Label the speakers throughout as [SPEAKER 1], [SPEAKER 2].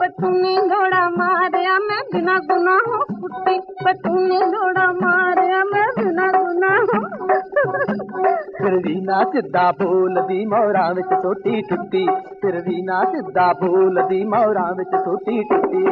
[SPEAKER 1] पट्टू ने घोड़ा मारया मैं बिना गुनाहों कुत्ती पट्टू ने
[SPEAKER 2] ਫਿਰਵੀ ਨਾ ਸਿੱਧਾ ਬੋਲਦੀ ਮੌਰਾਂ ਵਿੱਚ ਟੋਟੀ। ਟੁੱਟੀ ਫਿਰਵੀ ਨਾ ਸਿੱਧਾ ਬੋਲਦੀ ਮੌਰਾਂ ਵਿੱਚ ਟੋਟੀ ਟੁੱਟੀ।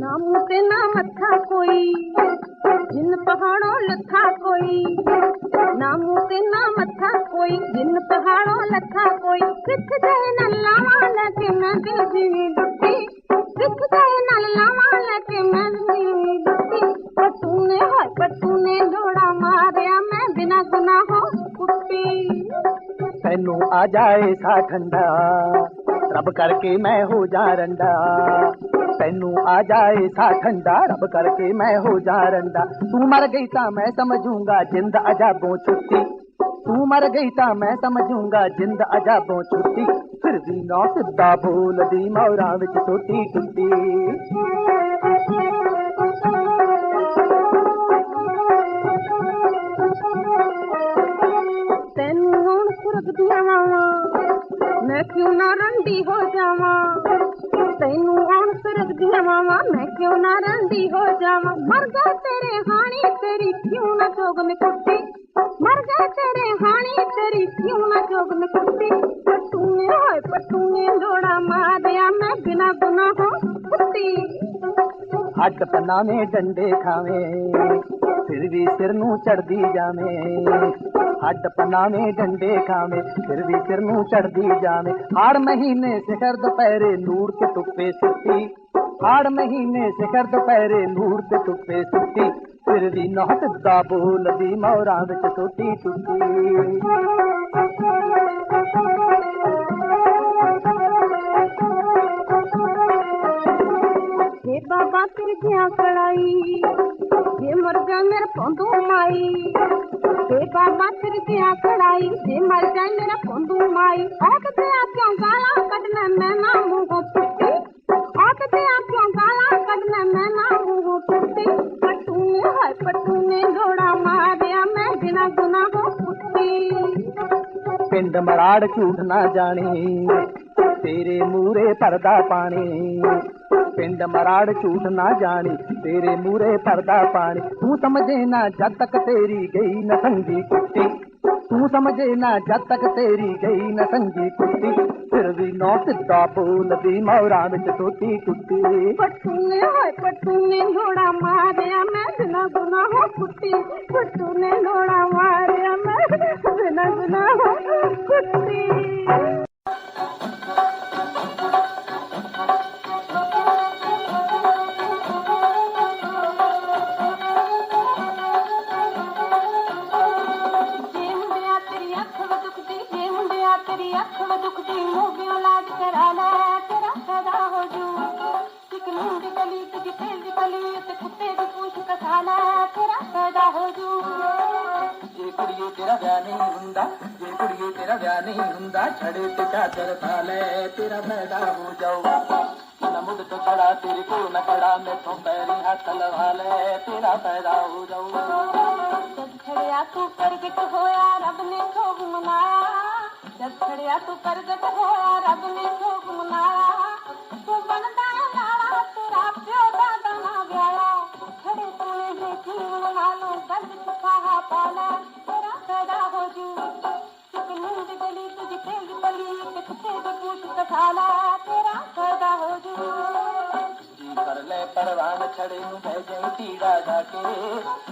[SPEAKER 1] ਨਾ ਮੂੰਹ ਤੇ ਨਾ ਮੱਥਾ ਕੋਈ ਜਿੰਨ ਪਹਾੜੋਂ ਲੱਥਾ ਕੋਈ। ਨਾ ਮੂੰਹ ਤੇ ਨਾ ਮੱਥਾ ਕੋਈ ਜਿੰਨ ਪਹਾੜੋਂ ਲੱਥਾ ਕੋਈ। ਕਿੱਥੇ ਜਾਏ ਨਾ ਲਾਵਾਂ ਲੈ ਕੇ ਮੈਂ ਦਿਲ ਦੀ ਡੁੱਟੀ ਕਿੱਥੇ ਜਾਏ ਨਾ ਲਾਵਾਂ ਲੈ ਮੈਂ
[SPEAKER 2] आ जाए सा ठंडा। रब करके मैं हो जा रंडा। तेनू आ जाए सा ठंडा। रब करके मैं हो जा रंडा। तू मर गई ता मैं समझूँगा, जिंद अजाबो छुट्टी। तू मर गई ता मैं समझूँगा, जिंद अजाबो छुट्टी। फिर भी नौ सिद्धा भूल दी मौरा बिच टूटी टूटी।
[SPEAKER 1] सोच दिया मैं क्यों ना रंडी हो जावा? तेनू औन रख दिया मावा, मैं क्यों ना रंडी हो जावा? मर गए तेरे हानी तेरी क्यों ना चोग में कुत्ते मर गए तेरे हानी तेरी क्यों ना चोग में कुत्ते पटूने होए पटूने जोड़ा मार दिया, मैं बिना गुना हो कुत्ते
[SPEAKER 2] हट पना में डंडे खावे। फिर भी सिर नू चढ़दी जावे हड पनावे डंडे खावे फिर भी सिर नू चढ़दी जावे हर महीने शिखर दोपहरे नूर के टुप्पे सिटी हर महीने शिखर दोपहरे नूर के टुप्पे सिटी फिर भी नहत दा बोलदी मौरा विच टूटी टूटी।
[SPEAKER 1] बाबा फिर गया कड़ाई मर जा मेरा पोंदू माई। ते बाबा के आकड़ाई ते मर जा मेरा पोंदू माई। आख ते आ क्यों गाला कटने मैं ना मुँह को पुट्टी आख ते आ क्यों गाला कटने मैं ना मुँह को पुट्टी पट्टू ने हाय पट्टू ने घोड़ा मारिया, मैं बिना गुना को पुट्टी
[SPEAKER 2] पिंड मराड़ झूठ ना जानी, तेरे मूरे पर्दा पानी। ਪਿੰਡ ਮਰਾੜ ਝੂਠ ਨਾ ਜਾਣੀ ਤੇਰੇ ਮੂਰੇ ਪਰਦਾ ਪਾਣੀ ਤੂੰ ਸਮਝੇ ਨਾ ਜਦ ਤੱਕ ਤੇਰੀ ਗਈ ਨਾ ਸੰਗੀ ਕੁੱਤੀ ਤੂੰ ਸਮਝੇ ਨਾ ਜਦ ਤੱਕ ਤੇਰੀ ਗਈ ਨਾ ਸੰਗੀ ਕੁੱਤੀ ਫਿਰ ਵੀ ਨੌ ਸਿੱਧਾ ਬੋਲਦੀ ਮੌਰਾਂ ਵਿੱਚ ਟੁੱਟੀ ਟੁੱਟੀ
[SPEAKER 1] पट्टू ने हाय पट्टू ने घोड़ा मारया मैं बिना गुनाहों कुत्ती पट्टू ने घोड़ा मारया मैं बिना गुनाहों कुत्ती
[SPEAKER 3] ਤੇਰੀ ਅੱਖ ਵਾ
[SPEAKER 1] ਦੁਖਦੀ ਮੂੰਹੋਂ ਲਾਜ ਕਰਾ ਲੈ ਤੇਰਾ ਫਾਇਦਾ ਹੋ ਜੂ
[SPEAKER 3] ਇੱਕ ਲੂੰਡੀ ਗਲੀ ਤੇ ਤੇਲ ਦੀ ਗਲੀ ਤੇ ਕੁੱਤੇ ਦੀ ਪੂਛ
[SPEAKER 1] ਕਸਾ
[SPEAKER 3] ਲੈ
[SPEAKER 1] ਤੇਰਾ ਫਾਇਦਾ ਹੋ ਜੂ
[SPEAKER 4] ਜੇ ਕੁੜੀਏ ਤੇਰਾ ਵਿਆਹ ਨਹੀਂ ਹੁੰਦਾ ਜੇ ਕੁੜੀਏ ਤੇਰਾ ਵਿਆਹ ਨਹੀਂ ਹੁੰਦਾ ਛੜੇ ਤੇ ਚਾਦਰ ਪਾ ਲੈ ਤੇਰਾ ਫਾਇਦਾ ਹੋ ਜਾਊਗਾ। ਨਾ ਮੁੱਢ ਤੋਂ ਖੜਾ ਤੇਰੇ ਕੋਲ ਨਾ ਖੜਾ ਮੈਥੋਂ ਪੈਰੀ ਹੱਥ ਲਵਾ ਲੈ ਤੇਰਾ ਫਾਇਦਾ ਹੋ ਜਾਊਗਾ।
[SPEAKER 1] ਜਦ ਛੜਿਆ ਤੂੰ ਪ੍ਰਗਟ ਹੋਇਆ ਰੱਬ ਨੇ ਖੋਗ ਮਨਾਇਆ। जब खड़िया तू कर जब होया रब ने खूब मनाया।
[SPEAKER 3] तू
[SPEAKER 1] बनता
[SPEAKER 3] लाड़ा तेरा
[SPEAKER 1] प्यो दादा ना गया खड़े तूने देखी मनालो दर्द छुपा पाला। तेरा खड़ा हो जू।
[SPEAKER 3] नींद गली तुझ तेज बली दिखते बकूट
[SPEAKER 1] कठाला
[SPEAKER 3] तेरा खड़ा हो
[SPEAKER 1] जू।
[SPEAKER 4] कर ले परवान, खड़े हूँ भेजें तीड़ा जाके।